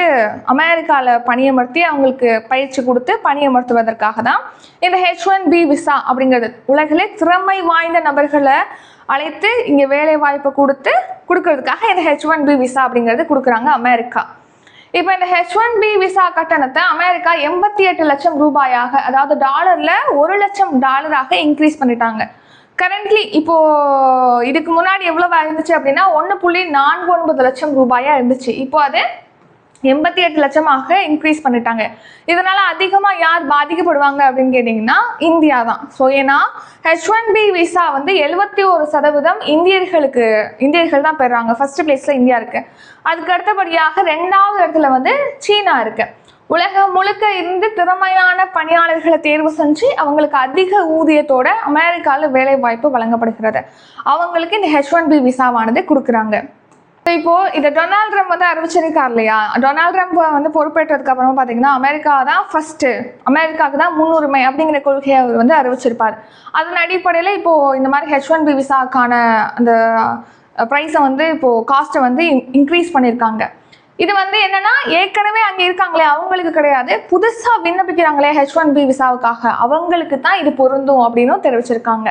அமெரிக்காவில் பணியமர்த்தி அவங்களுக்கு பயிற்சி கொடுத்து பணியமர்த்துவதற்காக தான் இந்த ஹெச் ஒன் பி விசா அப்படிங்கிறது. உலகிலே திறமை வாய்ந்த நபர்களை அழைத்து இங்கே வேலை வாய்ப்பை கொடுத்து கொடுக்கறதுக்காக இந்த ஹெச் ஒன் பி விசா அப்படிங்கிறது கொடுக்குறாங்க அமெரிக்கா. இப்போ இந்த ஹெச் ஒன் பி விசா கட்டணத்தை அமெரிக்கா எண்பத்தி எட்டு லட்சம் ரூபாயாக அதாவது டாலரில் ஒரு லட்சம் டாலராக இன்க்ரீஸ் பண்ணிட்டாங்க. கரண்ட்லி இப்போ இதுக்கு முன்னாடி எவ்வளவு இருந்துச்சு அப்படின்னா ஒன்று புள்ளி நான்கு ஒன்பது லட்சம் ரூபாயா இருந்துச்சு. இப்போ அது எண்பத்தி எட்டு லட்சமாக இன்க்ரீஸ் பண்ணிட்டாங்க. இதனால அதிகமா யார் பாதிக்கப்படுவாங்க அப்படின்னு கேட்டிங்கன்னா இந்தியா தான். ஸோ ஏன்னா ஹெச் ஒன் பி விசா வந்து எழுபத்தி ஒரு சதவீதம் இந்தியர்களுக்கு இந்தியர்கள் தான் பெறாங்க. ஃபர்ஸ்ட் பிளேஸ்ல இந்தியா இருக்கு. அதுக்கு அடுத்தபடியாக ரெண்டாவது இடத்துல வந்து சீனா இருக்கு. உலகம் முழுக்க இருந்து திறமையான பணியாளர்களை தேர்வு செஞ்சு அவங்களுக்கு அதிக ஊதியத்தோட அமெரிக்காவில் வேலை வாய்ப்பு வழங்கப்படுகிறது. அவங்களுக்கு இந்த ஹெச் ஒன் பி விசாவானது கொடுக்குறாங்க. இப்போ இதை டொனால்ட் ட்ரம்ப் வந்து அறிவிச்சிருக்கார் இல்லையா? டொனால்ட் ட்ரம்ப் வந்து பொறுப்பேற்றதுக்கு அப்புறமா பார்த்தீங்கன்னா அமெரிக்கா தான் ஃபர்ஸ்ட் அமெரிக்காவுக்கு தான் முன்னுரிமை அப்படிங்கிற கொள்கையை அவர் வந்து அறிவிச்சிருப்பார். அதன் அடிப்படையில் இப்போ இந்த மாதிரி ஹெச் ஒன் பி விசாக்கான அந்த ப்ரைஸை வந்து இப்போ காஸ்ட்டை வந்து இன்க்ரீஸ் பண்ணியிருக்காங்க. இது வந்து என்னன்னா ஏற்கனவே அங்கே இருக்காங்களே அவங்களுக்கு கிடையாது. புதுசாக விண்ணப்பிக்கிறாங்களே ஹெச் ஒன் பி விசாவுக்காக. அவங்களுக்கு தான் இது பொருந்தும் அப்படின்னும் தெரிவிச்சிருக்காங்க.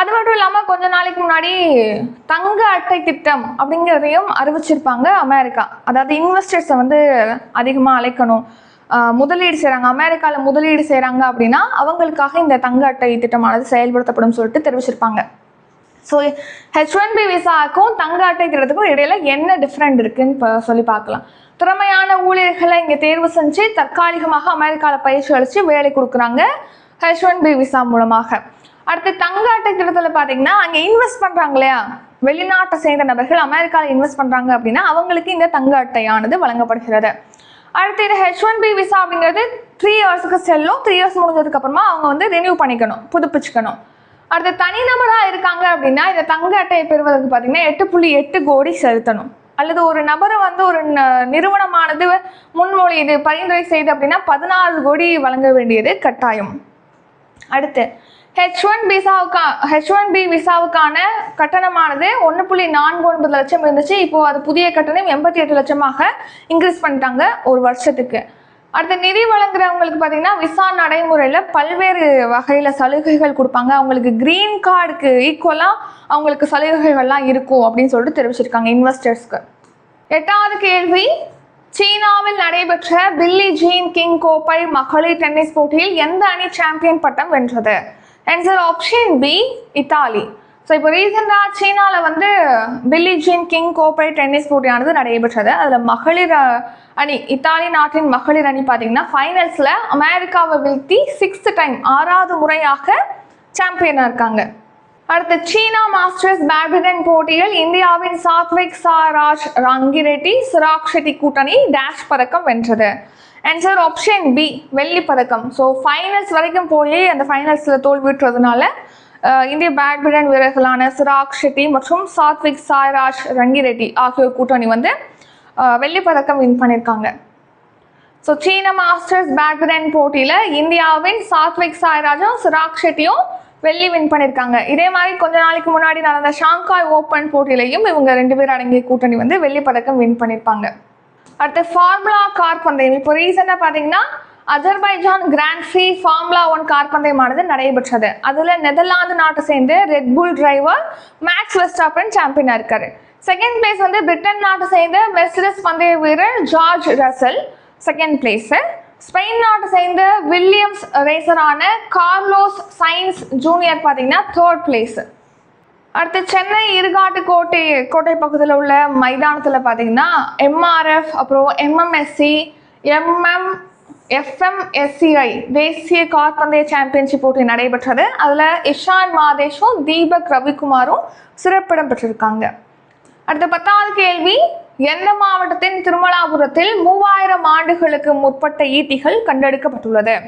அது மட்டும் இல்லாமல் கொஞ்ச நாளைக்கு முன்னாடி தங்க அட்டை திட்டம் அப்படிங்கிறதையும் அறிவிச்சிருப்பாங்க அமெரிக்கா. அதாவது இன்வெஸ்டர்ஸை வந்து அதிகமாக அழைக்கணும். முதலீடு செய்கிறாங்க அமெரிக்காவில் முதலீடு செய்கிறாங்க அப்படின்னா அவங்களுக்காக இந்த தங்க அட்டை திட்டமானது செயல்படுத்தப்படும் சொல்லிட்டு தெரிவிச்சிருப்பாங்க. ஸோ ஹெச் ஒன் பி விசாவுக்கும் தங்க அட்டை திட்டத்துக்கும் இடையில என்ன டிஃப்ரெண்ட் இருக்குன்னு இப்போ சொல்லி பார்க்கலாம். திறமையான ஊழியர்களை இங்கே தேர்வு செஞ்சு தற்காலிகமாக அமெரிக்காவில் பயிற்சி அளித்து வேலை கொடுக்குறாங்க ஹெச் ஒன் பி விசா மூலமாக. அடுத்து தங்க அட்டை திட்டத்தில் பார்த்தீங்கன்னா அங்கே இன்வெஸ்ட் பண்ணுறாங்க இல்லையா? வெளிநாட்டை சேர்ந்த நபர்கள் அமெரிக்காவில் இன்வெஸ்ட் பண்ணுறாங்க அப்படின்னா அவங்களுக்கு இந்த தங்க அட்டையானது வழங்கப்படுகிறது. அடுத்து இது ஹெச் ஒன் பி விசா அப்படிங்கிறது த்ரீ இயர்ஸுக்கு செல்லும் த்ரீ இயர்ஸ் முடிஞ்சதுக்கு அப்புறமா அவங்க வந்து ரினியூ பண்ணிக்கணும் புதுப்பிச்சுக்கணும். அடுத்து தனிநபராக இருக்காங்க அப்படின்னா இந்த தங்க அட்டையை பெறுவதற்கு பார்த்தீங்கன்னா எட்டு புள்ளி எட்டு கோடி செலுத்தணும். அல்லது ஒரு நபரை வந்து ஒரு ந- நிறுவனமானது முன்மொழியுது பரிந்துரை செய்து அப்படின்னா பதினாறு கோடி வழங்க வேண்டியது கட்டாயம். அடுத்து ஹெச் ஒன் விசாவுக்கா ஹெச் ஒன் பி விசாவுக்கான கட்டணமானது ஒன்று புள்ளி நான்கு ஒன்பது லட்சம் இருந்துச்சு. இப்போது அது புதிய கட்டணம் எண்பத்தி எட்டு லட்சமாக இன்க்ரீஸ் பண்ணிட்டாங்க ஒரு வருஷத்துக்கு. அடுத்த நிதி வழங்குறவங்களுக்கு பார்த்தீங்கன்னா விசா நடைமுறையில் பல்வேறு வகையில் சலுகைகள் கொடுப்பாங்க. அவங்களுக்கு க்ரீன் கார்டுக்கு ஈக்குவலாக அவங்களுக்கு சலுகைகள்லாம் இருக்கும் அப்படின்னு சொல்லிட்டு தெரிவிச்சிருக்காங்க இன்வெஸ்டர்ஸ்க்கு எட்டாவது கேள்வி சீனாவில் நடைபெற்ற பில்லி ஜீன் கிங் கோப்பை மகளிர் டென்னிஸ் போட்டியில் எந்த அணி சாம்பியன் பட்டம் வென்றது? Answer option B Italy. So இப்போ ரீசெண்டாக சீனாவில் வந்து பில்லி ஜீன் கிங் கோப்பை டென்னிஸ் போட்டியானது நடைபெற்றது. அதில் மகளிர் அணி இத்தாலி நாட்டின் மகளிர் அணி பார்த்தீங்கன்னா ஃபைனல்ஸில் அமெரிக்காவை வீழ்த்தி சிக்ஸ்த் டைம் ஆறாவது முறையாக சாம்பியனாக இருக்காங்க. அடுத்து சீனா மாஸ்டர்ஸ் பேட்மிண்டன் போட்டியில் இந்தியாவின் சாத்விக் சாராஜ் ரங்கிரெட்டி சிராக் ஷெட்டி கூட்டணி டேஷ் பதக்கம் வென்றது. ஆன்சர் ஆப்ஷன் பி வெள்ளி பதக்கம். ஸோ ஃபைனல்ஸ் வரைக்கும் போய் அந்த ஃபைனல்ஸில் தோல்வியுற்றதுனால இந்திய பேட்மிண்டன் வீரர்களான சிராக் ஷெட்டி மற்றும் சாத்விக் சாய்ராஜ் ரங்கிரெட்டி ஆகியோர் கூட்டணி வந்து வெள்ளிப்பதக்கம் வின் பண்ணியிருக்காங்க. ஸோ சீன மாஸ்டர்ஸ் பேட்மிண்டன் போட்டியில் இந்தியாவின் சாத்விக் சாய்ராஜும் சிராக் ஷெட்டியும் வெள்ளி வின் பண்ணியிருக்காங்க. இதே மாதிரி கொஞ்ச நாளைக்கு முன்னாடி நடந்த ஷாங்காய் ஓப்பன் போட்டியிலையும் இவங்க ரெண்டு பேர் அடங்கிய கூட்டணி வந்து வெள்ளி பதக்கம் வின் பண்ணியிருப்பாங்க. அடுத்து ஃபார்முலா கார் பந்தயம். இப்போ ரீசெண்டாக பார்த்தீங்கன்னா Azerbaijan grand prix formula one car பந்தயமானது நடைபெற்றது. அதில் நெதர்லாந்து நாட்டை சேர்ந்து Red Bull driver Max Verstappen சாம்பியனாக இருக்கார். செகண்ட் பிளேஸ் வந்து பிரிட்டன் நாட்டை சேர்ந்த மெர்சிடஸ் பந்தய வீரர் George Russell second place Spain நாட்டை சேர்ந்த வில்லியம்ஸ் ரேசரான கார்லோஸ் சைன்ஸ் ஜூனியர் பார்த்தீங்கன்னா தேர்ட் பிளேஸு அடுத்து சென்னை இருகாட்டு கோட்டை கோட்டை பக்கத்தில் உள்ள மைதானத்தில் பார்த்தீங்கன்னா எம்ஆர்எஃப் அப்புறம் எம்எம்எஸ்சி எம்எம் எஃப்எம்எஸ்சிஐ தேசிய காற்பந்தய சாம்பியன்ஷிப் போட்டி நடைபெற்றது. அதில் இஷான் மாதேஷும் தீபக் ரவிக்குமாரும் சிறப்பிடம் பெற்றிருக்காங்க. அடுத்த பத்தாவது கேள்வி எந்த மாவட்டத்தின் திருமலாபுரத்தில் மூவாயிரம் ஆண்டுகளுக்கு முற்பட்ட ஈட்டிகள் கண்டெடுக்கப்பட்டுள்ளது?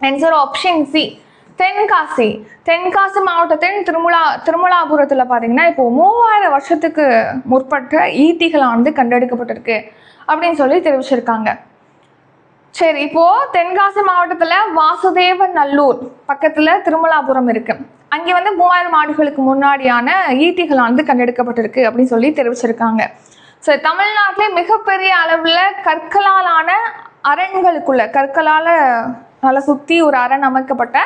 Answer option C Tenkasi. Tenkasi மாவட்டத்தின் திருமலா திருமலாபுரத்தில் பார்த்தீங்கன்னா இப்போது மூவாயிரம் வருஷத்துக்கு முற்பட்ட ஈட்டிகளானது கண்டெடுக்கப்பட்டிருக்கு. அப்படின்னு சொல்லி தெரிவிச்சிருக்காங்க. சரி இப்போ தென்காசி மாவட்டத்துல வாசுதேவ நல்லூர் பக்கத்துல திருமலாபுரம் இருக்கு. அங்கே வந்து மூவாயிரம் ஆண்டுகளுக்கு முன்னாடியான ஈட்டிகள் கண்டெடுக்கப்பட்டிருக்கு அப்படின்னு சொல்லி தெரிவிச்சிருக்காங்க. ஸோ தமிழ்நாட்டிலே மிகப்பெரிய அளவில் கற்களாலான அரண்களுக்குள்ள கற்களால் நல்லா சுற்றி ஒரு அரண் அமைக்கப்பட்ட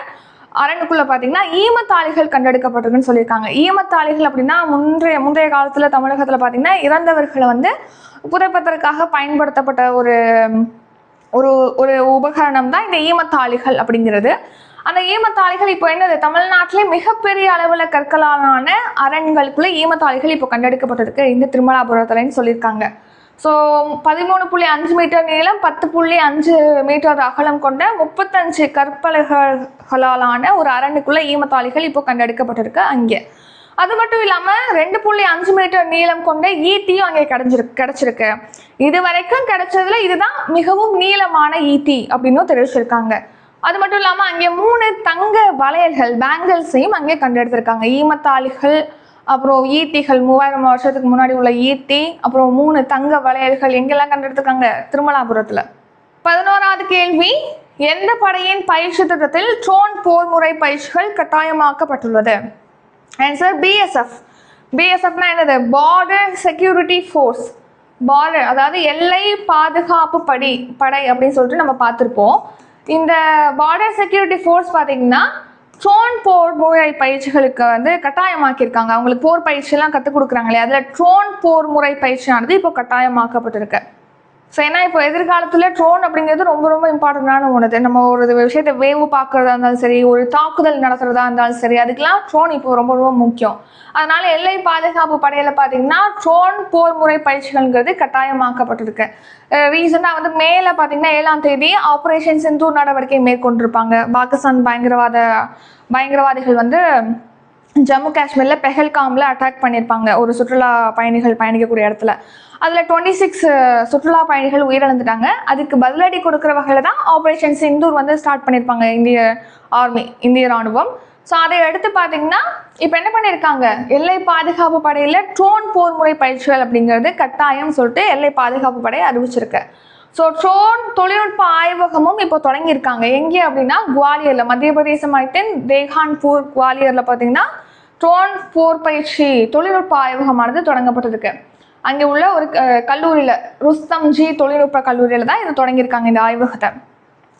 அரணுக்குள்ளே பார்த்தீங்கன்னா ஈமத்தாளிகள் கண்டெடுக்கப்பட்டிருக்குன்னு சொல்லியிருக்காங்க. ஈமத்தாளிகள் அப்படின்னா முந்தைய முந்தைய காலத்தில் தமிழகத்தில் பார்த்தீங்கன்னா இறந்தவர்களை வந்து புதைப்பதற்காக பயன்படுத்தப்பட்ட ஒரு ஒரு ஒரு உபகரணம் தான் இந்த ஈமத்தாளிகள் அப்படிங்கிறது. அந்த ஈமத்தாளிகள் இப்போ என்னது? தமிழ்நாட்டிலே மிகப்பெரிய அளவில் கற்களாலான அரண்களுக்குள்ளே ஈமத்தாளிகள் இப்போ கண்டெடுக்கப்பட்டிருக்கு. இந்த திருமலாபுரத்துலன்னு சொல்லியிருக்காங்க. ஸோ பதிமூணு புள்ளி அஞ்சு மீட்டர் நீளம் பத்து புள்ளி அஞ்சு மீட்டர் அகலம் கொண்ட முப்பத்தஞ்சு கற்பலகளாலான ஒரு அரணுக்குள்ள ஈமத்தாளிகள் இப்போ கண்டெடுக்கப்பட்டிருக்கு அங்கே. அது மட்டும் இல்லாமல் ரெண்டு புள்ளி அஞ்சு மீட்டர் நீளம் கொண்ட ஈட்டியும் அங்கே கிடைஞ்சிருக்கு கிடைச்சிருக்கு. இது வரைக்கும் கிடைச்சதுல இதுதான் மிகவும் நீளமான ஈட்டி அப்படின்னும் தெரிவிச்சிருக்காங்க. அது மட்டும் இல்லாமல் அங்கே மூணு தங்க வளையல்கள் பேங்கிள்ஸையும் அங்கே கண்டெடுத்திருக்காங்க. ஈமத்தாளிகள் அப்புறம் ஈட்டிகள் மூவாயிரம் வருஷத்துக்கு முன்னாடி உள்ள ஈட்டி அப்புறம் மூணு தங்க வளையல்கள் எங்கெல்லாம் கண்டெடுத்திருக்காங்க? திருமலாபுரத்தில். பதினோராவது கேள்வி எந்த படையின் பயிற்சி திட்டத்தில் ட்ரோன் போர் முறை பயிற்சிகள் கட்டாயமாக்கப்பட்டுள்ளது? ஆன்சர் பிஎஸ்எஃப் பிஎஸ்எஃப்னா என்னது? பார்டர் செக்யூரிட்டி ஃபோர்ஸ் பார்டர் அதாவது எல்லை பாதுகாப்பு படி படை அப்படின்னு சொல்லிட்டு நம்ம பார்த்துருப்போம். இந்த பார்டர் செக்யூரிட்டி ஃபோர்ஸ் பார்த்தீங்கன்னா ட்ரோன் போர் முறை பயிற்சிகளுக்கு வந்து கட்டாயமாக்கியிருக்காங்க. அவங்களுக்கு போர் பயிற்சியெல்லாம் கற்றுக் கொடுக்குறாங்க இல்லையா அதில் ட்ரோன் போர் முறை பயிற்சியானது இப்போ கட்டாயமாக்கப்பட்டிருக்கு. ஸோ ஏன்னா இப்போ எதிர்காலத்தில் ட்ரோன் அப்படிங்கிறது ரொம்ப ரொம்ப இம்பார்ட்டண்டான ஒன்று நம்ம ஒரு விஷயத்தை வேவு பார்க்குறதா இருந்தாலும் சரி ஒரு தாக்குதல் நடத்துறதா இருந்தாலும் சரி அதுக்கெலாம் ட்ரோன் இப்போ ரொம்ப ரொம்ப முக்கியம். அதனால எல்லை பாதுகாப்பு படையில் பார்த்தீங்கன்னா ட்ரோன் போர் முறை பயிற்சிகள்ங்கிறது கட்டாயமாக்கப்பட்டிருக்கு. ரீசெண்டாக வந்து மேலே பார்த்தீங்கன்னா ஏழாம் தேதி ஆப்ரேஷன் சிந்து நடவடிக்கை மேற்கொண்டிருப்பாங்க. பாகிஸ்தான் பயங்கரவாத பயங்கரவாதிகள் வந்து ஜம்மு காஷ்மீரில் பெஹல்காமில் அட்டாக் பண்ணியிருப்பாங்க ஒரு சுற்றுலா பயணிகள் பயணிக்கக்கூடிய இடத்துல. அதில் டுவெண்ட்டி சிக்ஸ் சுற்றுலா பயணிகள் உயிரிழந்துட்டாங்க. அதுக்கு பதிலடி கொடுக்குற வகையில் தான் ஆப்ரேஷன் சிந்தூர் வந்து ஸ்டார்ட் பண்ணியிருப்பாங்க இந்திய ஆர்மி இந்திய ராணுவம். ஸோ அதை எடுத்து பார்த்தீங்கன்னா இப்போ என்ன பண்ணியிருக்காங்க எல்லை பாதுகாப்பு படையில் ட்ரோன் போர் முறை பயிற்சிகள் அப்படிங்கிறது கட்டாயம் சொல்லிட்டு எல்லை பாதுகாப்பு படை அறிவிச்சிருக்கு. ஸோ ட்ரோன் தொழில்நுட்ப ஆய்வகமும் இப்போ தொடங்கியிருக்காங்க. எங்கே அப்படின்னா குவாலியரில் மத்திய பிரதேச மாநிலத்தின் தேகான்பூர் குவாலியரில் பார்த்தீங்கன்னா ட்ரோன் போர் பயிற்சி தொழில்நுட்ப ஆய்வகமானது தொடங்கப்பட்டிருக்கு. அங்கே உள்ள ஒரு கல்லூரியில் ருஸ்தம்ஜி தொழில்நுட்ப கல்லூரியில் தான் இது தொடங்கியிருக்காங்க இந்த ஆய்வகத்தை.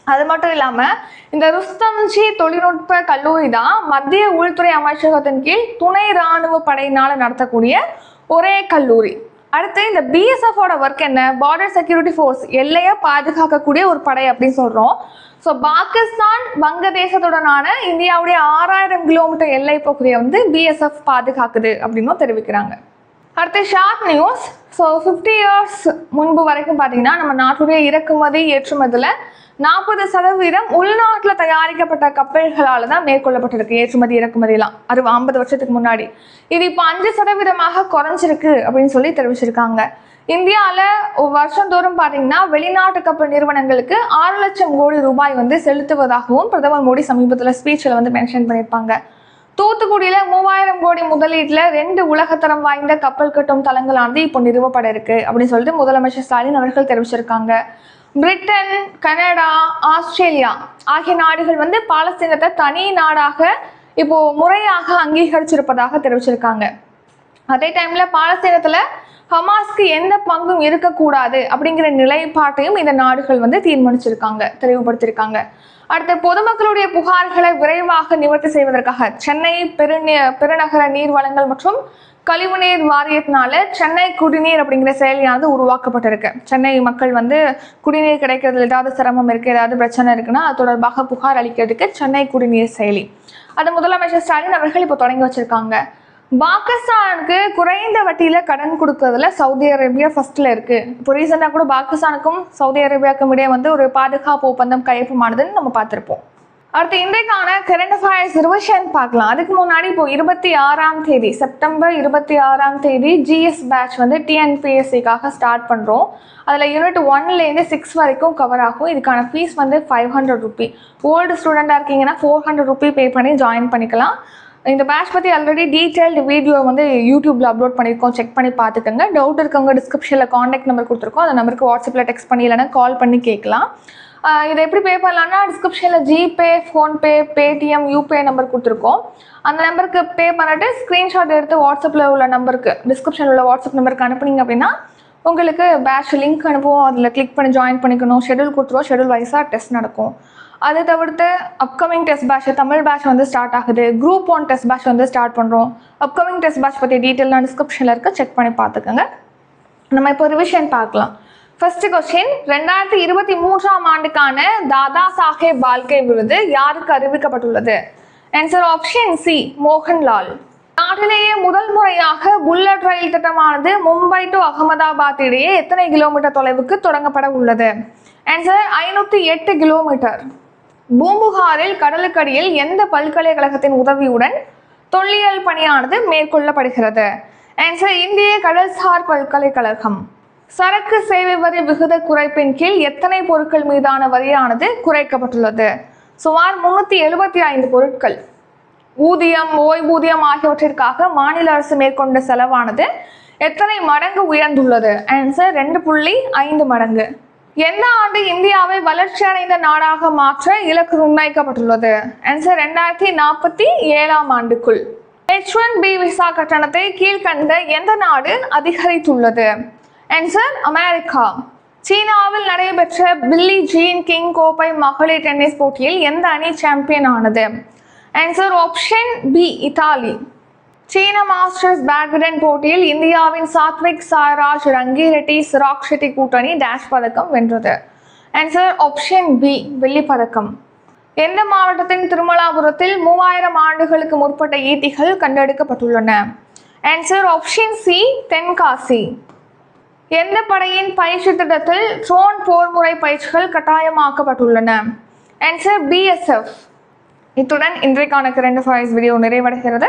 அது மட்டும் இல்லாமல் இந்த ருஸ்தம்ஜி தொழில்நுட்ப கல்லூரி தான் மத்திய உள்துறை அமைச்சகத்தின் கீழ் துணை இராணுவ படையினால் நடத்தக்கூடிய ஒரே கல்லூரி. அடுத்து இந்த பிஎஸ்எஃபோட ஒர்க் என்ன? பார்டர் செக்யூரிட்டி ஃபோர்ஸ் எல்லையை பாதுகாக்கக்கூடிய ஒரு படை அப்படின்னு சொல்கிறோம் ஸோ பாகிஸ்தான் வங்கதேசத்துடனான இந்தியாவுடைய ஆறாயிரம் கிலோமீட்டர் எல்லை பகுதியை வந்து பிஎஸ்எஃப் பாதுகாக்குது அப்படின்னும் தெரிவிக்கிறாங்க. அடுத்து short news so fifty years முன்பு வரைக்கும் பார்த்தீங்கன்னா நம்ம நாட்டுடைய இறக்குமதி ஏற்றுமதியில் நாற்பது சதவீதம் உள்நாட்டில் தயாரிக்கப்பட்ட கப்பல்களால் தான் மேற்கொள்ளப்பட்டிருக்கு ஏற்றுமதி இறக்குமதியெல்லாம். அது ஐம்பது வருஷத்துக்கு முன்னாடி. இது இப்போ அஞ்சு சதவீதமாக குறைஞ்சிருக்கு அப்படின்னு சொல்லி தெரிவிச்சிருக்காங்க. இந்தியாவில் வருஷந்தோறும் பார்த்தீங்கன்னா வெளிநாட்டு கப்பல் நிறுவனங்களுக்கு ஆறு லட்சம் கோடி ரூபாய் வந்து செலுத்துவதாகவும் பிரதமர் மோடி சமீபத்தில் ஸ்பீச்சில் வந்து மென்ஷன் பண்ணியிருப்பாங்க. தூத்துக்குடியில மூவாயிரம் கோடி முதலீட்டுல ரெண்டு உலகத்தரம் வாய்ந்த கப்பல் கட்டும் தளங்களானது இப்போ நிறுவப்பட இருக்கு அப்படின்னு சொல்லிட்டு முதலமைச்சர் ஸ்டாலின் அவர்கள் தெரிவிச்சிருக்காங்க. பிரிட்டன் கனடா ஆஸ்திரேலியா ஆகிய நாடுகள் வந்து பாலஸ்தீனத்தை தனி நாடாக இப்போ முறையாக அங்கீகரிச்சிருப்பதாக தெரிவிச்சிருக்காங்க. அதே டைம்ல பாலஸ்தீனத்துல ஹமாஸ்க்கு எந்த பங்கும் இருக்கக்கூடாது அப்படிங்கிற நிலைப்பாட்டையும் இந்த நாடுகள் வந்து தீர்மானிச்சிருக்காங்க தெளிவுபடுத்தியிருக்காங்க அடுத்து பொதுமக்களுடைய புகார்களை விரைவாக நிவர்த்தி செய்வதற்காக சென்னை பெருநீ பெருநகர நீர் வளங்கள் மற்றும் கழிவுநீர் வாரியத்தினால சென்னை குடிநீர் அப்படிங்கிற செயலியானது உருவாக்கப்பட்டிருக்கு. சென்னை மக்கள் வந்து குடிநீர் கிடைக்கிறதுல ஏதாவது சிரமம் இருக்கு ஏதாவது பிரச்சனை இருக்குன்னா அது தொடர்பாக புகார் அளிக்கிறதுக்கு சென்னை குடிநீர் செயலி. அது முதலமைச்சர் ஸ்டாலின் அவர்கள் இப்போ தொடங்கி வச்சிருக்காங்க. பாகிஸ்தானுக்கு குறைந்த வட்டியில கடன் கொடுக்கறதுல சவுதி அரேபியா ஃபர்ஸ்ட்ல இருக்கு. இப்போ ரீசெண்டாக கூட பாகிஸ்தானுக்கும் சவுதி அரேபியாவுக்கும் இடையே வந்து ஒரு பாதுகாப்பு ஒப்பந்தம் கையொப்பமானதுன்னு நம்ம பார்த்துருப்போம். அடுத்து இன்றைக்கான கரண்ட் அஃபேர்ஸ் ரிவிஷன் பார்க்கலாம். அதுக்கு முன்னாடி இப்போ இருபத்தி ஆறாம் தேதி செப்டம்பர் இருபத்தி ஆறாம் தேதி ஜிஎஸ் பேட்ச் வந்து டிஎன்பிஎஸ்சிக்காக ஸ்டார்ட் பண்ணுறோம் அதில் யூனிட் ஒன்லேருந்து சிக்ஸ் வரைக்கும் கவர் ஆகும். இதுக்கான ஃபீஸ் வந்து ஃபைவ் ஹண்ட்ரட் ருபி ஓல்டு ஸ்டூடெண்ட்டாக இருக்கீங்கன்னா ஃபோர் ஹண்ட்ரட் ருபி பே பண்ணி ஜாயின் பண்ணிக்கலாம். இந்த பேட்ச் பற்றி ஆல்ரெடி டீட்டெயில்டு வீடியோ வந்து யூடியூப்பில் அப்லோட் பண்ணியிருக்கோம் செக் பண்ணி பார்த்துக்கோங்க. டவுட் இருக்கவங்க டிஸ்கிரிப்ஷனில் காண்டாக்ட் நம்பர் கொடுத்துருக்கோம். அந்த நம்பருக்கு வாட்ஸ்அப்பில் டெக்ஸ்ட் பண்ணி இல்லைனா கால் பண்ணி கேட்கலாம். இதை எப்படி பே பண்ணலாம்னா டிஸ்கிரிப்ஷனில் GPay PhonePe Paytm UPI number கொடுத்துருக்கோம். அந்த நம்பருக்கு பே பண்ணிட்டு ஸ்க்ரீன்ஷாட் எடுத்து வாட்ஸ்அப்பில் உள்ள நம்பருக்கு டிஸ்கிரிப்ஷனில் உள்ள வாட்ஸ்அப் நம்பருக்கு அனுப்புனீங்க அப்படின்னா உங்களுக்கு பேட்ச் லிங்க் அனுப்புவோம். அதில் கிளிக் பண்ணி ஜாயின் பண்ணிக்கணும். ஷெடியூல் கொடுத்துருவோம். ஷெடியூல் வைஸாக டெஸ்ட் நடக்கும். அதை தவிர்த்து upcoming test batch Tamil batch வந்து ஸ்டார்ட் ஆகுது. குரூப் ஒன் டெஸ்ட் பேட்ச் வந்து ஸ்டார்ட் பண்ணுறோம் அப்கமிங் டெஸ்ட் பேட்ச் பற்றி டீட்டெயிலாக டிஸ்கிரிப்ஷனில் இருக்க. செக் பண்ணி பார்த்துக்கோங்க. நம்ம இப்போ ரிவிஷன் பார்க்கலாம். ஃபர்ஸ்ட் கொஸ்டின் ரெண்டாயிரத்தி இருபத்தி மூன்றாம் ஆண்டுக்கான தாதா சாஹேப் பால்கே விருது யாருக்கு அறிவிக்கப்பட்டுள்ளது? Answer option C Mohanlal. நாட்டிலேயே முதல் முறையாக புல்லட் ரயில் திட்டமானது மும்பை டு அகமதாபாத் இடையே எத்தனை கிலோமீட்டர் தொலைவுக்கு தொடங்கப்பட உள்ளது? ஆன்சர் ஐநூற்றி எட்டு கிலோமீட்டர் பூம்புகாரில் கடலுக்கடியில் எந்த பல்கலைக்கழகத்தின் உதவியுடன் தொல்லியல் பணியானது மேற்கொள்ளப்படுகிறது? ஆன்சர் இந்திய கடல்சார் பல்கலைக்கழகம். சரக்கு சேவை வரி விகித குறைப்பின் கீழ் எத்தனை பொருட்கள் மீதான வரியானது குறைக்கப்பட்டுள்ளது? சுமார் முன்னூத்தி எழுபத்தி ஐந்து பொருட்கள். ஊதியம் ஓய்வூதியம் ஆகியவற்றிற்காக மாநில அரசு மேற்கொண்ட செலவானது எத்தனை மடங்கு உயர்ந்துள்ளது? ஆன்சர் ரெண்டு புள்ளி ஐந்து மடங்கு. எந்த ஆண்டு இந்தியாவை வளர்ச்சியடைந்த நாடாக மாற்ற இலக்கு நிர்ணயிக்கப்பட்டுள்ளது? ஆன்சர் ரெண்டாயிரத்தி நாற்பத்தி ஏழாம் ஆண்டுக்குள். ஹெச் ஒன் பி விசா கட்டணத்தை கீழ்கண்ட எந்த நாடு அதிகரித்துள்ளது? Answer America. சீனாவில் நடைபெற்ற பில்லி ஜீன் கிங் கோப்பை மகளிர் டென்னிஸ் போட்டியில் எந்த அணி சாம்பியன் ஆனது? Answer option B Italy. சீன மாஸ்டர்ஸ் பேட்மிண்டன் போட்டியில் இந்தியாவின் சாத்விக் சாய்ராஜ் ரங்கி ரெட்டி சிராக் ஷெட்டி கூட்டணி டேஷ் பதக்கம் வென்றது. ஆன்சர் ஆப்ஷன் பி வெள்ளி பதக்கம். எந்த மாவட்டத்தின் திருமலாபுரத்தில் மூவாயிரம் ஆண்டுகளுக்கு முற்பட்ட ஈட்டிகள் கண்டெடுக்கப்பட்டுள்ளன? Answer option C Tenkasi. எந்த படையின் பயிற்சி திட்டத்தில் ட்ரோன் போர் முறை பயிற்சிகள் கட்டாயமாக்கப்பட்டுள்ளன? ஆன்சர் பிஎஸ்எஃப் இத்துடன் இன்றைக்கான கரண்ட் அஃபேர்ஸ் வீடியோ நிறைவடைகிறது.